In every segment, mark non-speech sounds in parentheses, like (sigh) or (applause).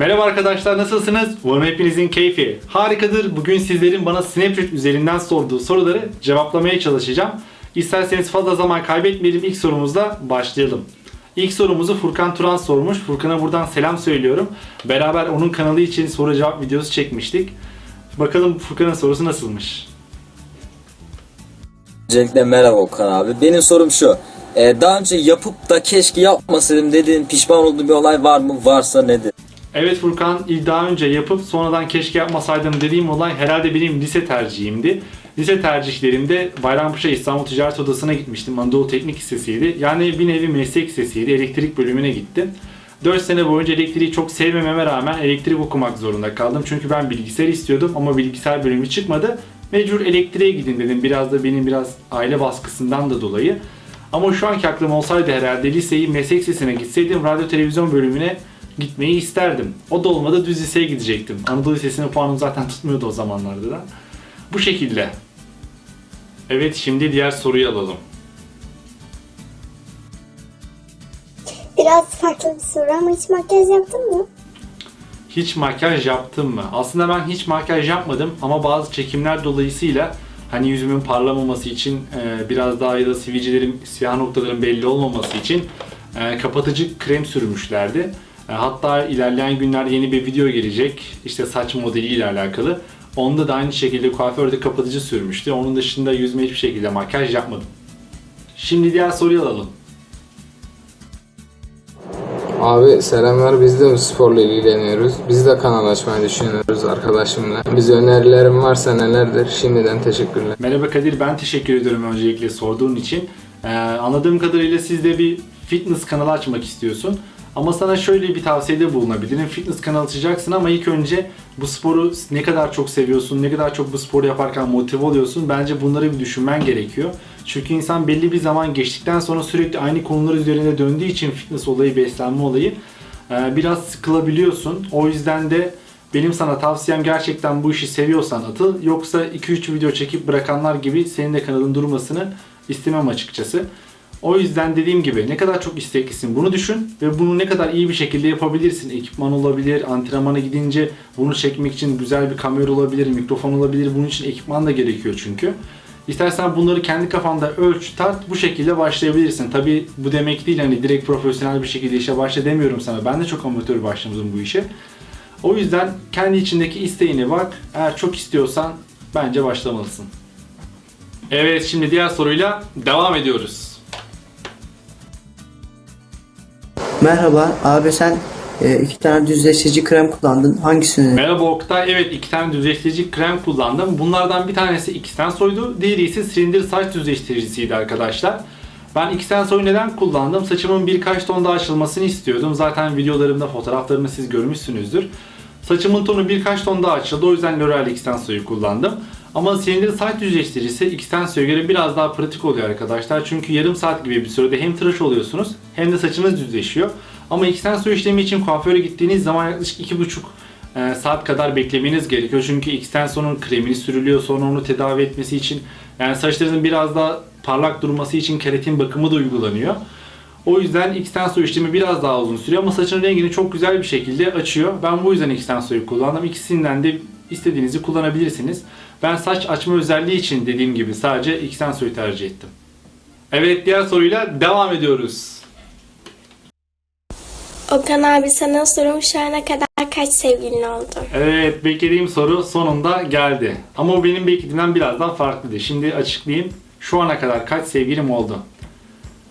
Merhaba arkadaşlar nasılsınız? Umarım hepinizin keyfi harikadır. Bugün sizlerin bana Snapchat üzerinden sorduğu soruları cevaplamaya çalışacağım. İsterseniz fazla zaman kaybetmeyelim ilk sorumuzla başlayalım. İlk sorumuzu Furkan Turan sormuş. Furkan'a buradan selam söylüyorum. Beraber onun kanalı için soru cevap videosu çekmiştik. Bakalım Furkan'ın sorusu nasılmış? Öncelikle merhaba Okan abi. Benim sorum şu. Ee, daha önce yapıp da keşke yapmasaydım dediğin pişman olduğun bir olay var mı? Varsa nedir? Evet Furkan daha önce yapıp sonradan keşke yapmasaydım dediğim olay herhalde benim lise tercihimdi. Lise tercihlerimde Bayrampaşa İstanbul Ticaret Odası'na gitmiştim. Anadolu Teknik Lisesi'ydi. Yani bir nevi meslek lisesiydi. Elektrik bölümüne gittim. 4 sene boyunca elektriği çok sevmememe rağmen elektrik okumak zorunda kaldım. Çünkü ben bilgisayar istiyordum ama bilgisayar bölümü çıkmadı. Mecbur elektriğe gidin dedim. Biraz da benim biraz aile baskısından da dolayı. Ama şu anki aklım olsaydı herhalde liseyi meslek lisesine gitseydim radyo televizyon bölümüne gitmeyi isterdim. O da olmadı düz liseye gidecektim. Anadolu Lisesi'nin puanım zaten tutmuyordu o zamanlarda da. Bu şekilde. Evet şimdi diğer soruyu alalım. Biraz farklı bir soru ama hiç makyaj yaptın mı? Hiç makyaj yaptım mı? Aslında ben hiç makyaj yapmadım ama bazı çekimler dolayısıyla hani yüzümün parlamaması için e, biraz daha ya da sivilcelerim, siyah noktaların belli olmaması için e, kapatıcı krem sürmüşlerdi. E, hatta ilerleyen günlerde yeni bir video gelecek. İşte saç modeliyle alakalı. Onda da aynı şekilde kuaförde kapatıcı sürmüştü. Onun dışında yüzüme hiçbir şekilde makyaj yapmadım. Şimdi diğer soruyu alalım. Abi selamlar biz de sporla ilgileniyoruz. Biz de kanal açmayı düşünüyoruz arkadaşımla. Bize önerilerin varsa nelerdir? Şimdiden teşekkürler. Merhaba Kadir, ben teşekkür ediyorum öncelikle sorduğun için. Ee, anladığım kadarıyla siz de bir fitness kanalı açmak istiyorsun. Ama sana şöyle bir tavsiyede bulunabilirim. Fitness kanalı açacaksın ama ilk önce bu sporu ne kadar çok seviyorsun, ne kadar çok bu sporu yaparken motive oluyorsun. Bence bunları bir düşünmen gerekiyor. Çünkü insan belli bir zaman geçtikten sonra sürekli aynı konular üzerine döndüğü için fitness olayı, beslenme olayı e, biraz sıkılabiliyorsun. O yüzden de benim sana tavsiyem gerçekten bu işi seviyorsan atıl. Yoksa 2-3 video çekip bırakanlar gibi senin de kanalın durmasını istemem açıkçası. O yüzden dediğim gibi ne kadar çok isteklisin bunu düşün ve bunu ne kadar iyi bir şekilde yapabilirsin. Ekipman olabilir, antrenmana gidince bunu çekmek için güzel bir kamera olabilir, mikrofon olabilir. Bunun için ekipman da gerekiyor çünkü. İstersen bunları kendi kafanda ölç, tart, bu şekilde başlayabilirsin. Tabi bu demek değil hani direkt profesyonel bir şekilde işe başla demiyorum sana. Ben de çok amatör başladım bu işe. O yüzden kendi içindeki isteğine bak. Eğer çok istiyorsan bence başlamalısın. Evet şimdi diğer soruyla devam ediyoruz. Merhaba abi sen e, iki tane düzleştirici krem kullandın. Hangisini? Merhaba Oktay. Evet iki tane düzleştirici krem kullandım. Bunlardan bir tanesi Xtensoy'du. Diğeri ise silindir saç düzleştiricisiydi arkadaşlar. Ben Xtensoy'u neden kullandım? Saçımın birkaç ton daha açılmasını istiyordum. Zaten videolarımda fotoğraflarımı siz görmüşsünüzdür. Saçımın tonu birkaç ton daha açıldı. O yüzden L'Oreal Xtensoy'u kullandım. Ama silindir saç düzleştiricisi Xtensoy'a göre biraz daha pratik oluyor arkadaşlar. Çünkü yarım saat gibi bir sürede hem tıraş oluyorsunuz hem de saçınız düzleşiyor. Ama Xtensoy işlemi için kuaföre gittiğiniz zaman yaklaşık 2,5 e, saat kadar beklemeniz gerekiyor. Çünkü Xtensoy'un kremini sürülüyor sonra onu tedavi etmesi için yani saçlarınızın biraz daha parlak durması için keratin bakımı da uygulanıyor. O yüzden Xtensoy işlemi biraz daha uzun sürüyor ama saçın rengini çok güzel bir şekilde açıyor. Ben bu yüzden Xtensoy'u kullandım. İkisinden de istediğinizi kullanabilirsiniz. Ben saç açma özelliği için dediğim gibi sadece Xtensoy'u tercih ettim. Evet diğer soruyla devam ediyoruz. Okan abi sana sorum şu ana kadar kaç sevgilin oldu? Evet beklediğim soru sonunda geldi. Ama o benim beklediğimden biraz daha farklıydı. Şimdi açıklayayım. Şu ana kadar kaç sevgilim oldu?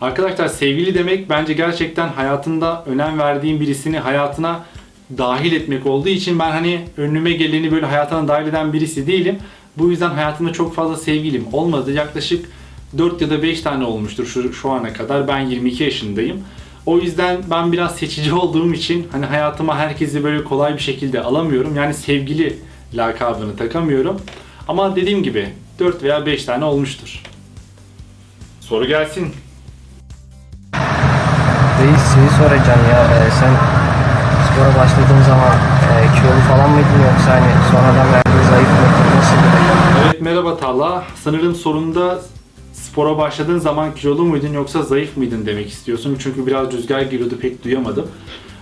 Arkadaşlar sevgili demek bence gerçekten hayatında önem verdiğin birisini hayatına dahil etmek olduğu için ben hani önüme geleni böyle hayatına dahil eden birisi değilim. Bu yüzden hayatımda çok fazla sevgilim olmadı. Yaklaşık 4 ya da 5 tane olmuştur şu, şu ana kadar. Ben 22 yaşındayım. O yüzden ben biraz seçici (laughs) olduğum için hani hayatıma herkesi böyle kolay bir şekilde alamıyorum. Yani sevgili lakabını takamıyorum. Ama dediğim gibi 4 veya 5 tane olmuştur. Soru gelsin. Reis şeyi soracağım ya e, sen spora başladığın zaman e, kilolu falan mıydın yoksa hani sonradan verdin zayıf mıydın nasıl Evet merhaba Talha. Sanırım sorunda spora başladığın zaman kilolu muydun yoksa zayıf mıydın demek istiyorsun. Çünkü biraz rüzgar geliyordu pek duyamadım.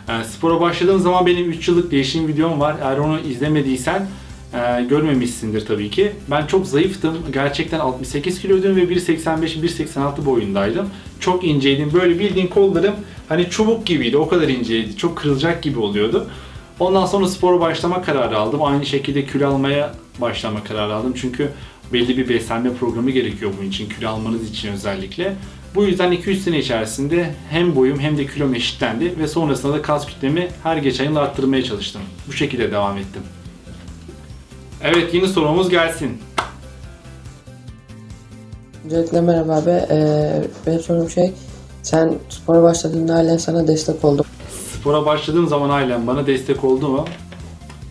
E, spora başladığım zaman benim 3 yıllık değişim videom var. Eğer onu izlemediysen e, görmemişsindir tabii ki. Ben çok zayıftım. Gerçekten 68 kiloydum ve 1.85-1.86 boyundaydım. Çok inceydim. Böyle bildiğin kollarım hani çubuk gibiydi. O kadar inceydi. Çok kırılacak gibi oluyordu. Ondan sonra spora başlama kararı aldım. Aynı şekilde kilo almaya başlama kararı aldım. Çünkü belli bir beslenme programı gerekiyor bunun için. Kilo almanız için özellikle. Bu yüzden 2-3 sene içerisinde hem boyum hem de kilom eşitlendi ve sonrasında da kas kütlemi her geçen yıl arttırmaya çalıştım. Bu şekilde devam ettim. Evet yeni sorumuz gelsin. Öncelikle merhaba abi. Ee, benim sorum şey, sen spora başladığında ailen sana destek oldu. Spora başladığım zaman ailem bana destek oldu mu?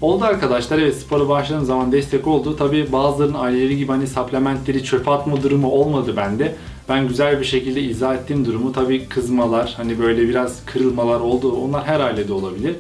Oldu arkadaşlar evet spora başladığım zaman destek oldu. Tabi bazılarının aileleri gibi hani supplementleri çöpe atma durumu olmadı bende. Ben güzel bir şekilde izah ettiğim durumu tabi kızmalar hani böyle biraz kırılmalar oldu. Onlar her ailede olabilir.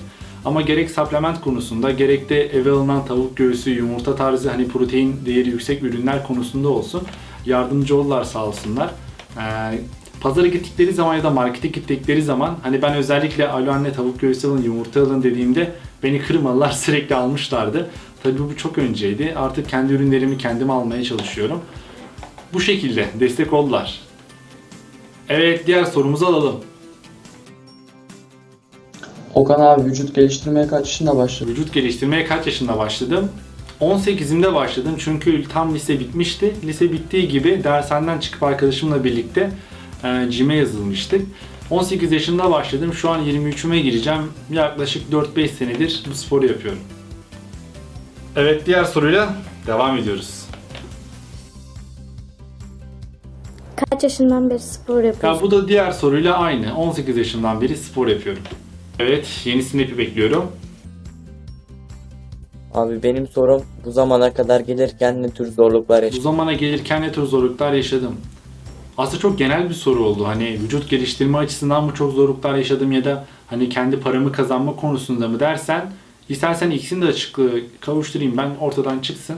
Ama gerek supplement konusunda gerek de eve alınan tavuk göğsü, yumurta tarzı hani protein değeri yüksek ürünler konusunda olsun yardımcı oldular sağ olsunlar. Ee, pazara gittikleri zaman ya da markete gittikleri zaman hani ben özellikle alo anne tavuk göğsü alın, yumurta alın dediğimde beni kırmalılar (laughs) sürekli almışlardı. Tabii bu çok önceydi. Artık kendi ürünlerimi kendim almaya çalışıyorum. Bu şekilde destek oldular. Evet diğer sorumuzu alalım. Okan abi vücut geliştirmeye kaç yaşında başladı? Vücut geliştirmeye kaç yaşında başladım? 18'imde başladım çünkü tam lise bitmişti. Lise bittiği gibi dershaneden çıkıp arkadaşımla birlikte e, cime yazılmıştık. 18 yaşında başladım. Şu an 23'üme gireceğim. Yaklaşık 4-5 senedir bu sporu yapıyorum. Evet diğer soruyla devam ediyoruz. Kaç yaşından beri spor yapıyorsun? Ya bu da diğer soruyla aynı. 18 yaşından beri spor yapıyorum. Evet yeni snap'i bekliyorum. Abi benim sorum bu zamana kadar gelirken ne tür zorluklar Bu yaşadın? zamana gelirken ne tür zorluklar yaşadım? Aslında çok genel bir soru oldu. Hani vücut geliştirme açısından mı çok zorluklar yaşadım ya da hani kendi paramı kazanma konusunda mı dersen istersen ikisini de açıklığı kavuşturayım ben ortadan çıksın.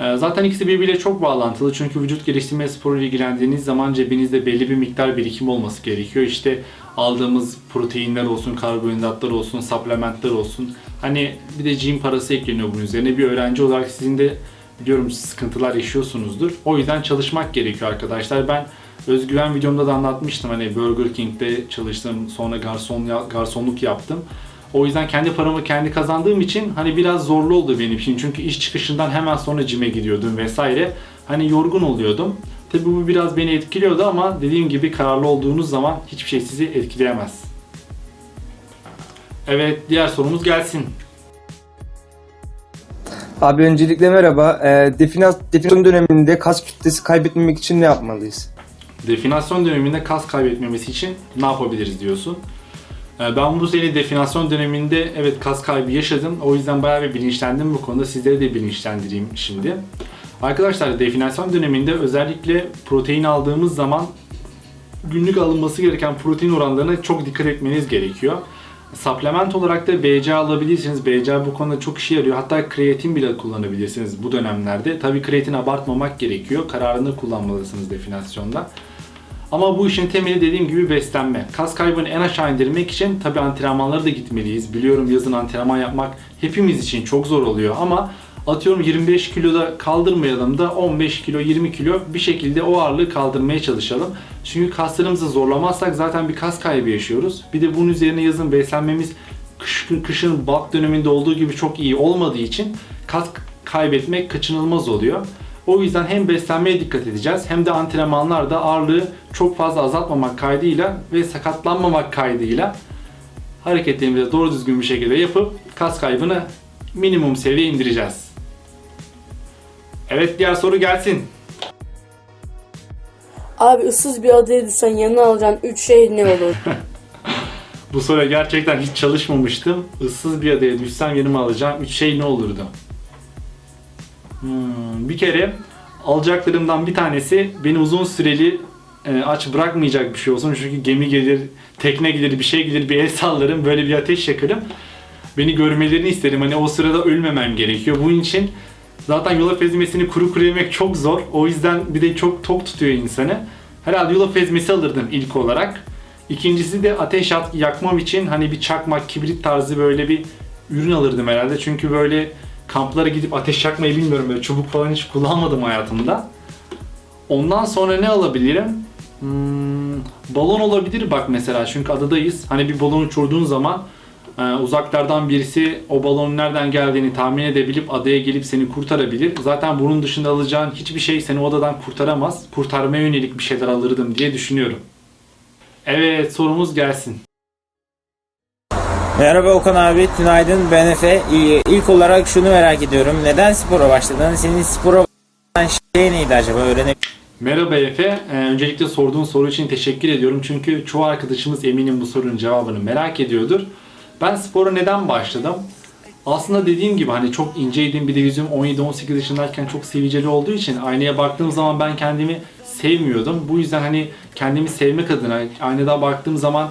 Ee, Zaten ikisi birbiriyle çok bağlantılı çünkü vücut geliştirme sporu ile ilgilendiğiniz zaman cebinizde belli bir miktar birikim olması gerekiyor. İşte aldığımız proteinler olsun, karbonhidratlar olsun, supplementler olsun. Hani bir de gym parası ekleniyor bunun üzerine. Bir öğrenci olarak sizin de biliyorum sıkıntılar yaşıyorsunuzdur. O yüzden çalışmak gerekiyor arkadaşlar. Ben özgüven videomda da anlatmıştım. Hani Burger King'de çalıştım, sonra garson garsonluk yaptım. O yüzden kendi paramı kendi kazandığım için hani biraz zorlu oldu benim için. Çünkü iş çıkışından hemen sonra cime gidiyordum vesaire. Hani yorgun oluyordum. Tabi bu biraz beni etkiliyordu ama dediğim gibi kararlı olduğunuz zaman hiçbir şey sizi etkileyemez. Evet diğer sorumuz gelsin. Abi öncelikle merhaba. Ee, defina- definasyon döneminde kas kütlesi kaybetmemek için ne yapmalıyız? Definasyon döneminde kas kaybetmemesi için ne yapabiliriz diyorsun. Ee, Ben bu sene definasyon döneminde evet kas kaybı yaşadım. O yüzden bayağı bir bilinçlendim bu konuda. Sizleri de bilinçlendireyim şimdi. Arkadaşlar definasyon döneminde özellikle protein aldığımız zaman günlük alınması gereken protein oranlarına çok dikkat etmeniz gerekiyor. Supplement olarak da BCA alabilirsiniz. BCA bu konuda çok işe yarıyor. Hatta kreatin bile kullanabilirsiniz bu dönemlerde. Tabii kreatin abartmamak gerekiyor. Kararını kullanmalısınız definasyonda. Ama bu işin temeli dediğim gibi beslenme. Kas kaybını en aşağı indirmek için tabi antrenmanlara da gitmeliyiz. Biliyorum yazın antrenman yapmak hepimiz için çok zor oluyor ama atıyorum 25 kiloda kaldırmayalım da 15 kilo 20 kilo bir şekilde o ağırlığı kaldırmaya çalışalım. Çünkü kaslarımızı zorlamazsak zaten bir kas kaybı yaşıyoruz. Bir de bunun üzerine yazın beslenmemiz kışın, kışın bulk döneminde olduğu gibi çok iyi olmadığı için kas kaybetmek kaçınılmaz oluyor. O yüzden hem beslenmeye dikkat edeceğiz hem de antrenmanlarda ağırlığı çok fazla azaltmamak kaydıyla ve sakatlanmamak kaydıyla hareketlerimizi doğru düzgün bir şekilde yapıp kas kaybını minimum seviyeye indireceğiz. Evet diğer soru gelsin. Abi ıssız bir adaya düşsen yanına alacağın 3 şey ne olur? (laughs) Bu soruya gerçekten hiç çalışmamıştım. Issız bir adaya düşsem yanıma alacağım 3 şey ne olurdu? Hmm, bir kere alacaklarımdan bir tanesi beni uzun süreli e, aç bırakmayacak bir şey olsun. Çünkü gemi gelir, tekne gelir, bir şey gelir, bir el sallarım, böyle bir ateş yakarım. Beni görmelerini isterim. Hani o sırada ölmemem gerekiyor. Bunun için zaten yulaf ezmesini kuru kuru yemek çok zor. O yüzden bir de çok tok tutuyor insanı. Herhalde yulaf ezmesi alırdım ilk olarak. İkincisi de ateş at- yakmam için hani bir çakmak, kibrit tarzı böyle bir ürün alırdım herhalde. Çünkü böyle kamplara gidip ateş yakmayı bilmiyorum. Böyle çubuk falan hiç kullanmadım hayatımda. Ondan sonra ne alabilirim? Hmm, balon olabilir bak mesela çünkü adadayız. Hani bir balon uçurduğun zaman e, uzaklardan birisi o balonun nereden geldiğini tahmin edebilip adaya gelip seni kurtarabilir. Zaten bunun dışında alacağın hiçbir şey seni o adadan kurtaramaz. Kurtarmaya yönelik bir şeyler alırdım diye düşünüyorum. Evet sorumuz gelsin. Merhaba Okan abi, günaydın ben Efe. İlk olarak şunu merak ediyorum. Neden spora başladın? Senin spora başlayan şey neydi acaba? Öğrenebilir Merhaba Efe. Ee, öncelikle sorduğun soru için teşekkür ediyorum. Çünkü çoğu arkadaşımız eminim bu sorunun cevabını merak ediyordur. Ben spora neden başladım? Aslında dediğim gibi hani çok inceydim bir de yüzüm 17-18 yaşındayken çok sivilceli olduğu için aynaya baktığım zaman ben kendimi sevmiyordum. Bu yüzden hani kendimi sevmek adına aynada baktığım zaman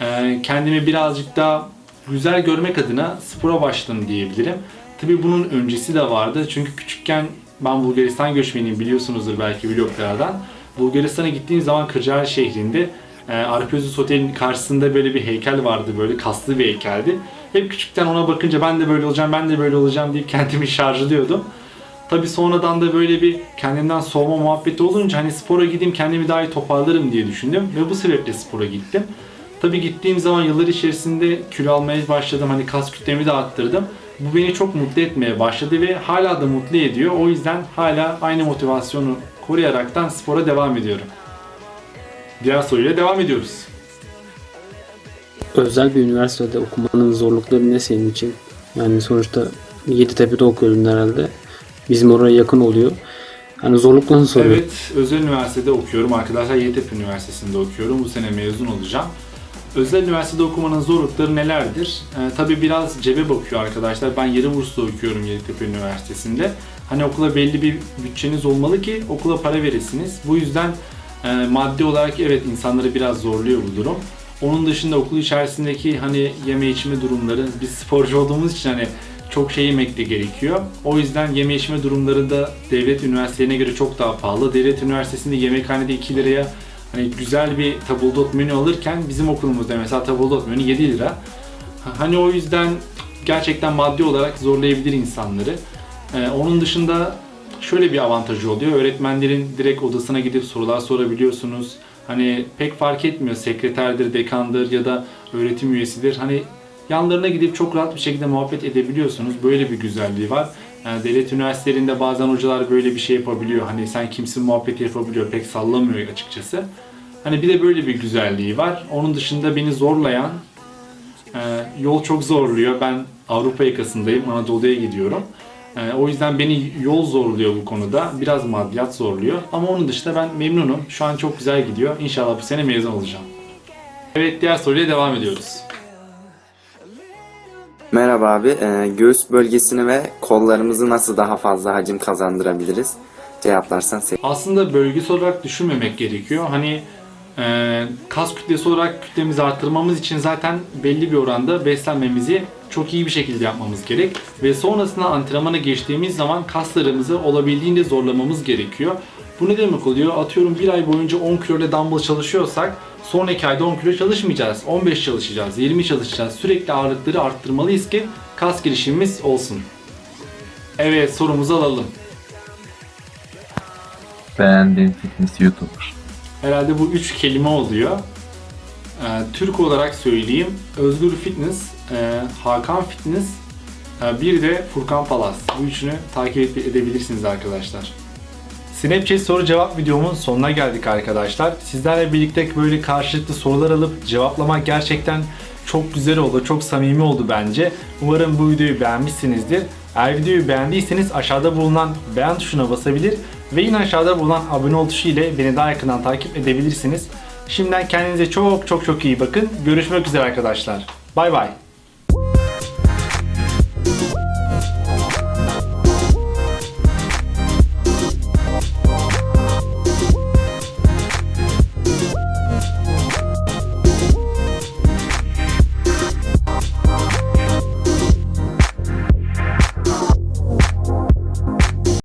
e, kendimi birazcık daha güzel görmek adına spora başladım diyebilirim. Tabii bunun öncesi de vardı. Çünkü küçükken ben Bulgaristan göçmeniyim biliyorsunuzdur belki vloglardan. Bulgaristan'a gittiğim zaman Kırcaal şehrinde e, Arpezus Otel'in karşısında böyle bir heykel vardı böyle kaslı bir heykeldi. Hep küçükten ona bakınca ben de böyle olacağım ben de böyle olacağım deyip kendimi şarjılıyordum. Tabi sonradan da böyle bir kendimden soğuma muhabbeti olunca hani spora gideyim kendimi daha iyi toparlarım diye düşündüm ve bu sebeple spora gittim. Tabi gittiğim zaman yıllar içerisinde kilo almaya başladım hani kas kütlemi de arttırdım. Bu beni çok mutlu etmeye başladı ve hala da mutlu ediyor. O yüzden hala aynı motivasyonu koruyaraktan spora devam ediyorum. Diğer soruyla devam ediyoruz. Özel bir üniversitede okumanın zorlukları ne senin için? Yani sonuçta Yeditepe'de okuyordun herhalde. Bizim oraya yakın oluyor. Yani zorluklarını soruyorum. Evet, özel üniversitede okuyorum. Arkadaşlar Yeditepe Üniversitesi'nde okuyorum. Bu sene mezun olacağım. Özel üniversitede okumanın zorlukları nelerdir? Ee, tabii biraz cebe bakıyor arkadaşlar. Ben yarı burslu okuyorum Yeditepe Üniversitesi'nde. Hani okula belli bir bütçeniz olmalı ki okula para veresiniz. Bu yüzden e, maddi olarak evet insanları biraz zorluyor bu durum. Onun dışında okul içerisindeki hani yeme içme durumları, biz sporcu olduğumuz için hani çok şey yemek de gerekiyor. O yüzden yeme içme durumları da devlet üniversitelerine göre çok daha pahalı. Devlet üniversitesinde yemekhanede 2 liraya hani güzel bir tabldot menü alırken bizim okulumuzda mesela tabldot menü 7 lira. Hani o yüzden gerçekten maddi olarak zorlayabilir insanları. Ee, onun dışında şöyle bir avantajı oluyor. Öğretmenlerin direkt odasına gidip sorular sorabiliyorsunuz. Hani pek fark etmiyor sekreterdir, dekandır ya da öğretim üyesidir. Hani yanlarına gidip çok rahat bir şekilde muhabbet edebiliyorsunuz. Böyle bir güzelliği var. Yani devlet üniversitelerinde bazen hocalar böyle bir şey yapabiliyor. Hani sen kimsin muhabbeti yapabiliyor. Pek sallamıyor açıkçası. Hani bir de böyle bir güzelliği var. Onun dışında beni zorlayan e, yol çok zorluyor. Ben Avrupa yakasındayım. Anadolu'ya gidiyorum. E, o yüzden beni yol zorluyor bu konuda. Biraz maddiyat zorluyor. Ama onun dışında ben memnunum. Şu an çok güzel gidiyor. İnşallah bu sene mezun olacağım. Evet diğer soruyla devam ediyoruz. Merhaba abi, Ee, göğüs bölgesini ve kollarımızı nasıl daha fazla hacim kazandırabiliriz? Cevaplarsan sevinirim. aslında bölgesel olarak düşünmemek gerekiyor. Hani e, kas kütlesi olarak kütlemizi arttırmamız için zaten belli bir oranda beslenmemizi çok iyi bir şekilde yapmamız gerek. Ve sonrasında antrenmana geçtiğimiz zaman kaslarımızı olabildiğince zorlamamız gerekiyor. Bu ne demek oluyor? Atıyorum bir ay boyunca 10 kilo ile dumbbell çalışıyorsak sonraki ayda 10 kilo çalışmayacağız. 15 çalışacağız, 20 çalışacağız. Sürekli ağırlıkları arttırmalıyız ki kas girişimimiz olsun. Evet sorumuzu alalım. Beğendiğin fitness YouTuber. Herhalde bu üç kelime oluyor. Ee, Türk olarak söyleyeyim. Özgür Fitness, e, Hakan Fitness, e, bir de Furkan Palas. Bu üçünü takip ede- edebilirsiniz arkadaşlar. Snapchat soru cevap videomun sonuna geldik arkadaşlar. Sizlerle birlikte böyle karşılıklı sorular alıp cevaplamak gerçekten çok güzel oldu, çok samimi oldu bence. Umarım bu videoyu beğenmişsinizdir. Eğer videoyu beğendiyseniz aşağıda bulunan beğen tuşuna basabilir ve yine aşağıda bulunan abone ol tuşu ile beni daha yakından takip edebilirsiniz. Şimdiden kendinize çok çok çok iyi bakın. Görüşmek üzere arkadaşlar. Bay bay.